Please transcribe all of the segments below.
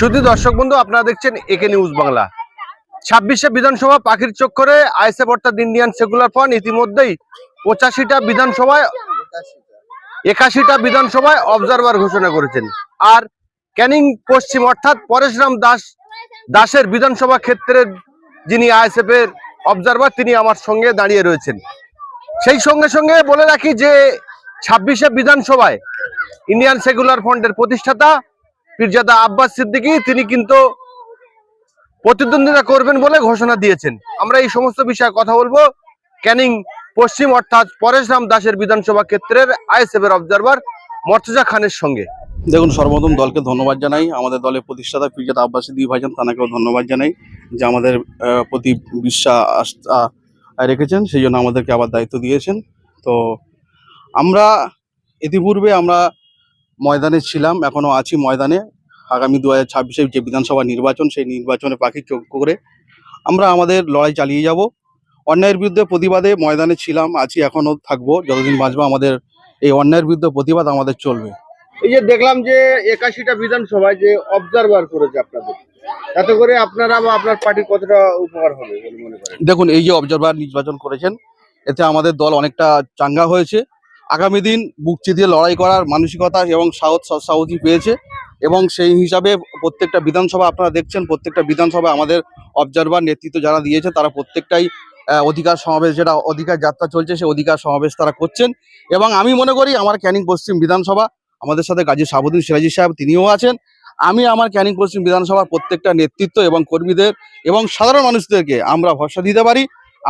শুধু দর্শক বন্ধু, আপনারা দেখছেন একে নিউজ বাংলা। ছাব্বিশে বিধানসভা পাখির চক্করে আইসে অর্থাৎ ইন্ডিয়ান সেকুলার ফ্রন্ট ইতিমধ্যেই পঁচাশিটা বিধানসভায় একাশিটা বিধানসভায় অবজারভার ঘোষণা করেছেন। আর ক্যানিং পশ্চিম অর্থাৎ পরেশরাম দাস, দাসের বিধানসভা ক্ষেত্রের যিনি আইএসএফ এর অবজারভার, তিনি আমার সঙ্গে দাঁড়িয়ে রয়েছেন। সেই সঙ্গে সঙ্গে বলে রাখি যে ছাব্বিশে বিধানসভায় ইন্ডিয়ান সেকুলার ফ্রন্টের প্রতিষ্ঠাতা পীরজাদা আব্বাস সিদ্দিকী, তিনি কিন্তু প্রতিদ্বন্দ্বিতা করবেন বলে ঘোষণা দিয়েছেন। আমরা এই সমস্ত বিষয়ে কথা বলব। ক্যানিং পশ্চিম অর্থাৎ পরেশরাম দাসের বিধানসভা ক্ষেত্রের আইএসএফ এর অবজারভার মর্তজা খানের সঙ্গে। দেখুন, সর্বপ্রথম দলকে ধন্যবাদ জানাই। আমাদের দলের প্রতিষ্ঠাতা ফিরজাদ আব্বাসী দুই ভাইজান তানাকেও ধন্যবাদ জানাই যে আমাদের প্রতি বিশ্বাস রেখেছেন। সেই জন্য আমাদেরকে আবার দায়িত্ব দিয়েছেন। তো আমরা ইতিপূর্বে আমরা ময়দানে ছিলাম এখনও আছি ময়দানে। আগামী দু হাজার ছাব্বিশে যে বিধানসভা নির্বাচন সেই নির্বাচনে পাখি চোখ করে আমরা আমাদের লড়াই চালিয়ে যাব। অন্যায়ের বিরুদ্ধে প্রতিবাদে ময়দানে ছিলাম আছি এখনও থাকব। যতদিন বাঁচবো আমাদের এই অন্যায়ের বিরুদ্ধে প্রতিবাদ আমাদের চলবে। এই যে দেখলাম যে একাশিটা বিধানসভায় যে অবজারভার করেছে আপনাদের তাতে করে আপনারা বা আপনার পার্টির কতটা উপকার হবে মনে দেখুন এই যে অবজারভার নির্বাচন করেছেন এতে আমাদের দল অনেকটা চাঙ্গা হয়েছে। আগামী দিন বুক চিতিয়ে লড়াই করার মানসিকতা এবং সাহস সাহসী পেয়েছে এবং সেই হিসাবে প্রত্যেকটা বিধানসভা আপনারা দেখছেন, প্রত্যেকটা বিধানসভা আমাদের অবজারভার নেতৃত্ব যারা দিয়েছে, তারা প্রত্যেকটাই অধিকার সমাবেশ, যেটা অধিকার যাত্রা চলছে, সেই অধিকার সমাবেশ তারা করছেন। এবং আমি মনে করি আমার ক্যানিং পশ্চিম বিধানসভা, আমাদের সাথে গাজী সাবুদ্দিন সিরাজি সাহেব তিনিও আছেন। আমি আমার ক্যানিং পশ্চিম বিধানসভার প্রত্যেকটা নেতৃত্ব এবং কর্মীদের এবং সাধারণ মানুষদেরকে আমরা ভরসা দিতে পারি।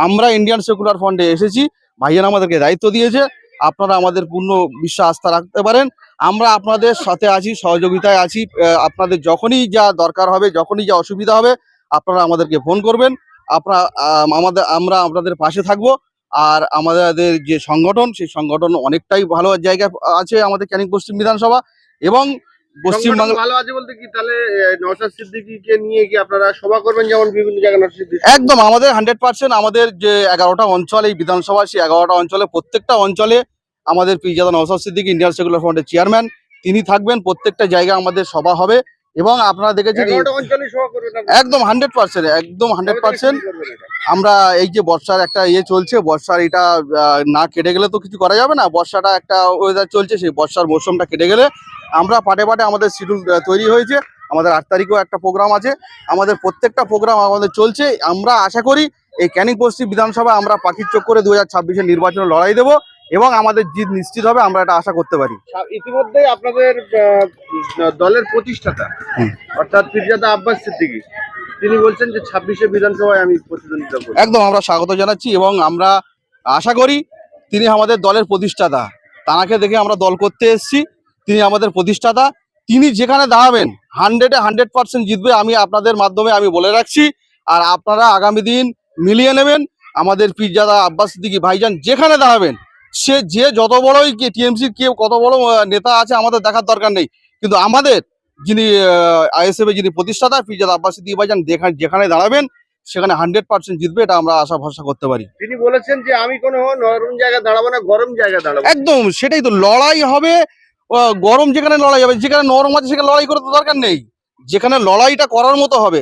আমরা ইন্ডিয়ান সেকুলার ফ্রন্টে এসেছি ভাইয়ান আমাদেরকে দায়িত্ব দিয়েছে। আপনারা আমাদের পূর্ণ বিশ্বাস আস্থা রাখতে পারেন। আমরা আপনাদের সাথে আছি সহযোগিতায় আছি। আপনাদের যখনই যা দরকার হবে যখনই যা অসুবিধা হবে আপনারা আমাদেরকে ফোন করবেন। আপনারা আম, আমাদের আমরা আপনাদের পাশে থাকব। আর আমাদের যে সংগঠন সেই সংগঠন অনেকটাই ভালো জায়গা আছে আমাদের ক্যানিং পশ্চিম বিধানসভা এবং পশ্চিমবঙ্গ সংগঠন ভালো আছে বলতে কি? তাহলে নওশাদ সিদ্দিকীকে নিয়ে কি আপনারা সভা করবেন? যেমন বিভিন্ন জায়গায় নওশাদ সিদ্দিকী। একদম আমাদের হান্ড্রেড পার্সেন্ট আমাদের যে এগারোটা অঞ্চল এই বিধানসভা সেই এগারোটা অঞ্চলে প্রত্যেকটা অঞ্চলে আমাদের পিজাদা নওসাদ সিদ্দিক ইন্ডিয়ান সেকুলার ফ্রন্টের চেয়ারম্যান। তিনি থাকবেন প্রত্যেকটা জায়গায় আমাদের সভা হবে এবং আপনারা দেখেছেন? একদম হান্ড্রেড পার্সেন্ট একদম হান্ড্রেড পার্সেন্ট? আমরা এই যে বর্ষার একটা ইয়ে চলছে বর্ষার এটা না কেটে গেলে তো কিছু করা যাবে না। বর্ষাটা একটা ওয়েদার চলছে সেই বর্ষার মৌসুমটা কেটে গেলে আমরা পাটে পাটে আমাদের শিডিউল তৈরি হয়েছে। আমাদের আট তারিখেও একটা প্রোগ্রাম আছে। আমাদের প্রত্যেকটা প্রোগ্রাম আমাদের চলছে। আমরা আশা করি এই ক্যানিং পশ্চিম বিধানসভা আমরা পাখির চোখ করে দু হাজার ছাব্বিশের নির্বাচনে লড়াই দেবো। এবং আমাদের জিত নিশ্চিত হবে আমরা এটা আশা করতে পারি। ইতিমধ্যে আপনাদের দলের প্রতিষ্ঠাতা অর্থাৎ পীরজাদা আব্বাস সিদ্দিকী তিনি বলছেন যে ছাব্বিশে বিধানসভায় আমি প্রতিদ্বন্দ্বিতা করব। একদম আমরা স্বাগত জানাচ্ছি এবং আমরা আশা করি তিনি আমাদের দলের প্রতিষ্ঠাতা। তানাকে দেখে আমরা দল করতে এসেছি তিনি আমাদের প্রতিষ্ঠাতা। তিনি যেখানে দাঁড়াবেন হান্ড্রেডে হান্ড্রেড পার্সেন্ট জিতবে আমি আপনাদের মাধ্যমে আমি বলে রাখছি। আর আপনারা আগামী দিন মিলিয়ে নেবেন আমাদের পিরজাদা আব্বাস সিদ্দিকি ভাইজান যেখানে দাঁড়াবেন সে যে যত বড়ই টিএমসির কেউ কত বড় নেতা আছে আমাদের দেখার দরকার নেই। কিন্তু আমাদের যিনি আইএসএফ যিনি প্রতিষ্ঠাতা পিরজাদা আব্বাস ভাইজান যেখানে যেখানে দাঁড়াবেন সেখানে হান্ড্রেড পার্সেন্ট জিতবে এটা আমরা আশা ভরসা করতে পারি। তিনি বলেছেন যে আমি কোনো নরম জায়গায় দাঁড়াবো না গরম জায়গায় দাঁড়াবো। একদম সেটাই তো। লড়াই হবে গরম যেখানে লড়াই হবে যেখানে নরম আছে সেখানে লড়াই করতে দরকার নেই। যেখানে লড়াইটা করার মতো হবে।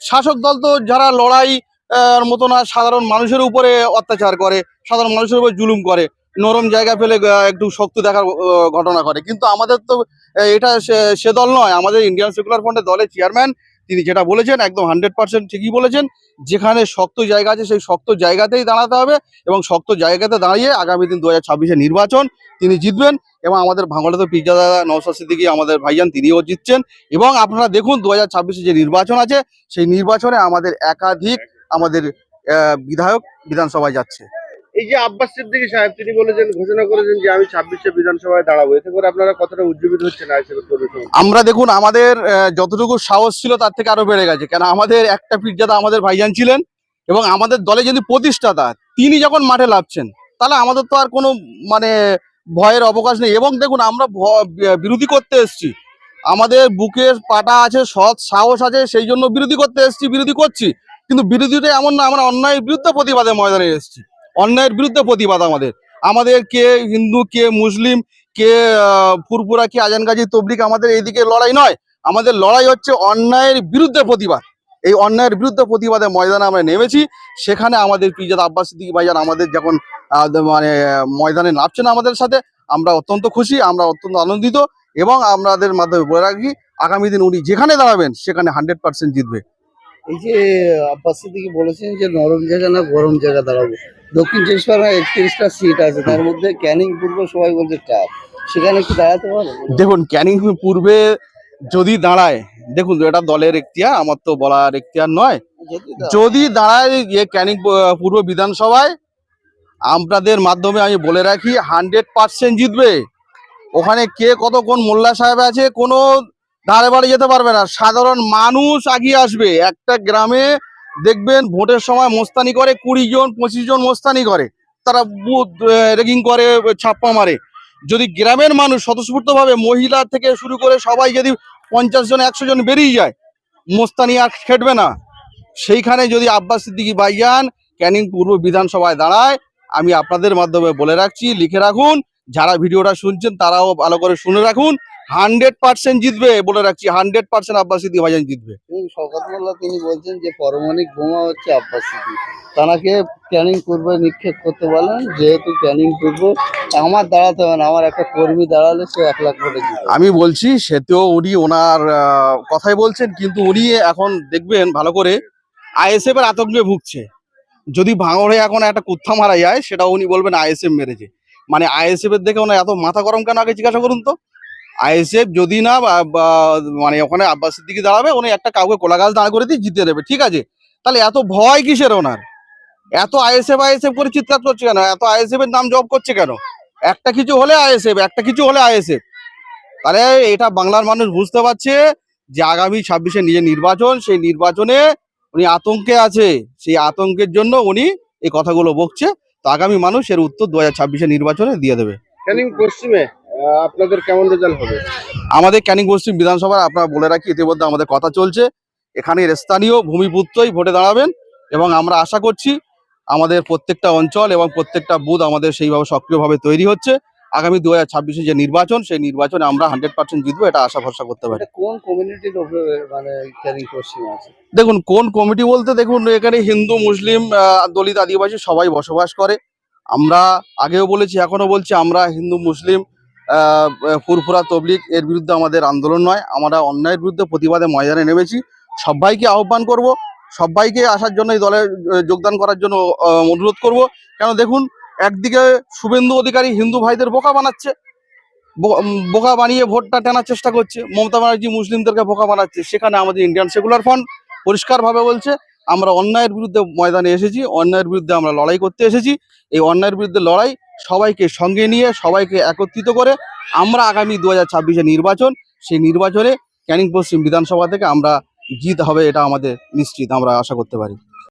শাসক দল তো যারা লড়াই আহ, মতো না সাধারণ মানুষের উপরে অত্যাচার করে সাধারণ মানুষের উপরে জুলুম করে। নরম জায়গা ফেলে একটু শক্তি দেখার ঘটনা করে কিন্তু আমাদের তো এটা সে- দল নয়। আমাদের ইন্ডিয়ান সেকুলার ফ্রন্টের দলের চেয়ারম্যান তিনি যেটা বলেছেন, একদম হান্ড্রেড পার্সেন্ট ঠিকই বলেছেন, যেখানে শক্ত জায়গা আছে, সেই শক্ত জায়গাতেই দাঁড়াতে হবে এবং শক্ত জায়গাতে দাঁড়িয়ে আগামী দিন দু হাজার নির্বাচন তিনি জিতবেন এবং আমাদের ভাঙলে তো পিজ্জা দাদা নৌসাদ সিদ্দিকি, আমাদের ভাইজান, তিনিও জিতছেন। এবং আপনারা দেখুন দু হাজার যে নির্বাচন আছে, সেই নির্বাচনে আমাদের একাধিক আমাদের বিধায়ক বিধানসভায় যাচ্ছে। এই যে আব্বাস সিদ্দিকী সাহেব, তিনি বলেছেন, ঘোষণা করেছেন যে আমি ছাব্বিশে বিধানসভায় দাঁড়াবো। এতে করে আপনারা কতটা উজ্জীবিত হচ্ছেন? আমরা দেখুন, আমাদের যতটুকু সাহস ছিল তার থেকে আরও বেড়ে গেছে। কেন, আমাদের একটা পিজ্জাদা আমাদের ভাইজান ছিলেন এবং আমাদের দলে যদি প্রতিষ্ঠাতা, তিনি যখন মাঠে লাভছেন তাহলে আমাদের তো আর কোনো মানে ভয়ের অবকাশ নেই। এবং দেখুন, আমরা বিরোধী করতে এসেছি। আমাদের বুকের পাটা আছে, সৎ সাহস আছে, সেই জন্য বিরোধী করতে এসেছি, বিরোধী করছি। কিন্তু বিরোধীটা এমন না, আমরা অন্যায় বিরুদ্ধে প্রতিবাদে ময়দানে এসেছি। অন্যায়ের বিরুদ্ধে প্রতিবাদ আমাদের। আমাদের কে হিন্দু কে মুসলিম কে আহ, ফুরফুরা কে আজান গাজী তবলিক আমাদের এইদিকে লড়াই নয়। আমাদের লড়াই হচ্ছে অন্যায়ের বিরুদ্ধে প্রতিবাদ। এই অন্যায়ের বিরুদ্ধে প্রতিবাদে ময়দানে আমরা নেমেছি। সেখানে আমাদের পিজাদ আব্বাস সিদ্দিকী ভাইজান আমাদের যখন মানে ময়দানে নামছে না আমাদের সাথে আমরা অত্যন্ত খুশি আমরা অত্যন্ত আনন্দিত এবং আমাদের মাধ্যমে বলে রাখি আগামী দিন উনি যেখানে দাঁড়াবেন সেখানে হান্ড্রেড পার্সেন্ট জিতবে। এই যে আব্বাস সিদ্দিকি বলেছেন যে নরম জায়গা না গরম জায়গা দাঁড়াবো। দক্ষিণ চব্বিশ পরগনায় একত্রিশটা সিট আছে তার মধ্যে ক্যানিং পূর্ব সবাই বলছে টাফ সেখানে কি দাঁড়াতে পারব? দেখুন ক্যানিং পূর্বে যদি দাঁড়ায় দেখুন এটা দলের এখতিয়ার আমার তো বলার এখতিয়ার নয়। যদি দাঁড়ায়। যে ক্যানিং পূর্ব বিধানসভায় আপনাদের মাধ্যমে আমি বলে রাখি হান্ড্রেড পার্সেন্ট জিতবে। ওখানে কে কত কোন মোল্লা সাহেব আছে কোনো ধারে বাড়ি যেতে পারবে না। সাধারণ মানুষ আগিয়ে আসবে। একটা গ্রামে দেখবেন ভোটের সময় মোস্তানি করে, কুড়ি জন, পঁচিশ জন মোস্তানি করে। তারা বুথ রেগিং করে, ছাপ্পা মারে। যদি গ্রামের মানুষ স্বতঃস্ফূর্তভাবে মহিলা থেকে শুরু করে সবাই যদি পঞ্চাশ জন, একশো জন বেরিয়ে যায়, মোস্তানি আর খেটবে না। সেইখানে যদি আব্বাস সিদ্দিকী ভাইজান ক্যানিং পূর্ব বিধানসভায় দাঁড়ায়, আমি আপনাদের মাধ্যমে বলে রাখছি, লিখে রাখুন। যারা ভিডিওটা শুনছেন, তারাও ভালো করে শুনে রাখুন। হান্ড্রেড পার্সেন্ট জিতবে বলে রাখছি হান্ড্রেড পার্সেন্ট আব্বাস সিদ্দিকী ভাইজান জিতবে। শওকত মোল্লা তিনি বলছেন যে পারমাণবিক বোমা হচ্ছে আব্বাস সিদ্দিকি। তানাকে ক্যানিং পূর্বে নিক্ষেপ করতে বলেন যেহেতু ক্যানিং পূর্ব আমার দাঁড়াতে হবে না আমার একটা কর্মী দাঁড়ালে সে এক লাখ ভোটে আমি বলছি সেতেও উনি ওনার কথাই বলছেন কিন্তু উনি এখন দেখবেন ভালো করে আইএসএফ এর আতঙ্কে ভুগছে। যদি ভাঙড়ে এখন একটা কুত্থা মারা যায় সেটা উনি বলবেন আইএসএফ মেরেছে। মানে আইএসএফ এর দেখে ওনার এত মাথা গরম কেন আগে জিজ্ঞাসা করুন তো। আইএসএফ যদি না মানে ওখানে আব্বাস সিদ্দিকি দাঁড়াবে, উনি একটা কাউকে কোলা গাছ দাঁড় করে দিয়ে জিতে দেবে ঠিক আছে? তাহলে এত ভয় কিসের ওনার? এত আইএসএফ আইএসএফ করে চিৎকার করছে কেন? এত আইএসএফ এর নাম জব করছে কেন? একটা কিছু হলে আইএসএফ, একটা কিছু হলে আইএসএফ। তাহলে এটা বাংলার মানুষ বুঝতে পারছে যে আগামী ছাব্বিশে নিজের নির্বাচন, সেই নির্বাচনে উনি আতঙ্কে আছে। সেই আতঙ্কের জন্য উনি এই কথাগুলো বকছে। তো আগামী মানুষ এর উত্তর দু হাজার ছাব্বিশে নির্বাচনে দিয়ে দেবে। পশ্চিমে। আপনাদের কেমন রেজাল্ট হবে? আমাদের ক্যানিং পশ্চিম বিধানসভায় আপনারা বলে রাখি ইতিমধ্যে আমাদের কথা চলছে। এখানের স্থানীয় ভূমিপুত্রই ভোটে দাঁড়াবেন এবং আমরা আশা করছি আমাদের প্রত্যেকটা অঞ্চল এবং প্রত্যেকটা বুথ আমাদের সেইভাবে সক্রিয়ভাবে তৈরি হচ্ছে। আগামী দু হাজার ছাব্বিশে যে নির্বাচন সেই নির্বাচনে আমরা হান্ড্রেড পার্সেন্ট জিতবো এটা আশা ভরসা করতে পারি। কোন কমিউনিটির মানে দেখুন কোন কমিটি বলতে দেখুন এখানে হিন্দু মুসলিম দলিত আদিবাসী সবাই বসবাস করে। আমরা আগেও বলেছি এখনও বলছি আমরা হিন্দু মুসলিম ফুরফুরা তবলিক এর বিরুদ্ধে আমাদের আন্দোলন নয়, আমরা অন্যায়ের বিরুদ্ধে প্রতিবাদে ময়দানে নেমেছি। সবাইকে আহ্বান করব, সবাইকে আসার জন্য এই দলে যোগদান করার জন্য অনুরোধ করব। কেন দেখুন, একদিকে শুভেন্দু অধিকারী হিন্দু ভাইদের বোকা বানাচ্ছে বোকা বানিয়ে ভোটটা টানার চেষ্টা করছে, মমতা ব্যানার্জি মুসলিমদেরকে বোকা বানাচ্ছে, সেখানে আমাদের ইন্ডিয়ান সেকুলার ফ্রন্ট পরিষ্কারভাবে বলছে আমরা অন্যায়ের বিরুদ্ধে ময়দানে এসেছি, অন্যায়ের বিরুদ্ধে আমরা লড়াই করতে এসেছি। এই অন্যায়ের বিরুদ্ধে লড়াই সবাইকে সঙ্গে নিয়ে, সবাইকে একত্রিত করে আমরা আগামী দু হাজার নির্বাচন, সেই নির্বাচনে ক্যানিং পশ্চিম বিধানসভা থেকে আমরা জিত হবে, এটা আমাদের নিশ্চিত, আমরা আশা করতে পারি।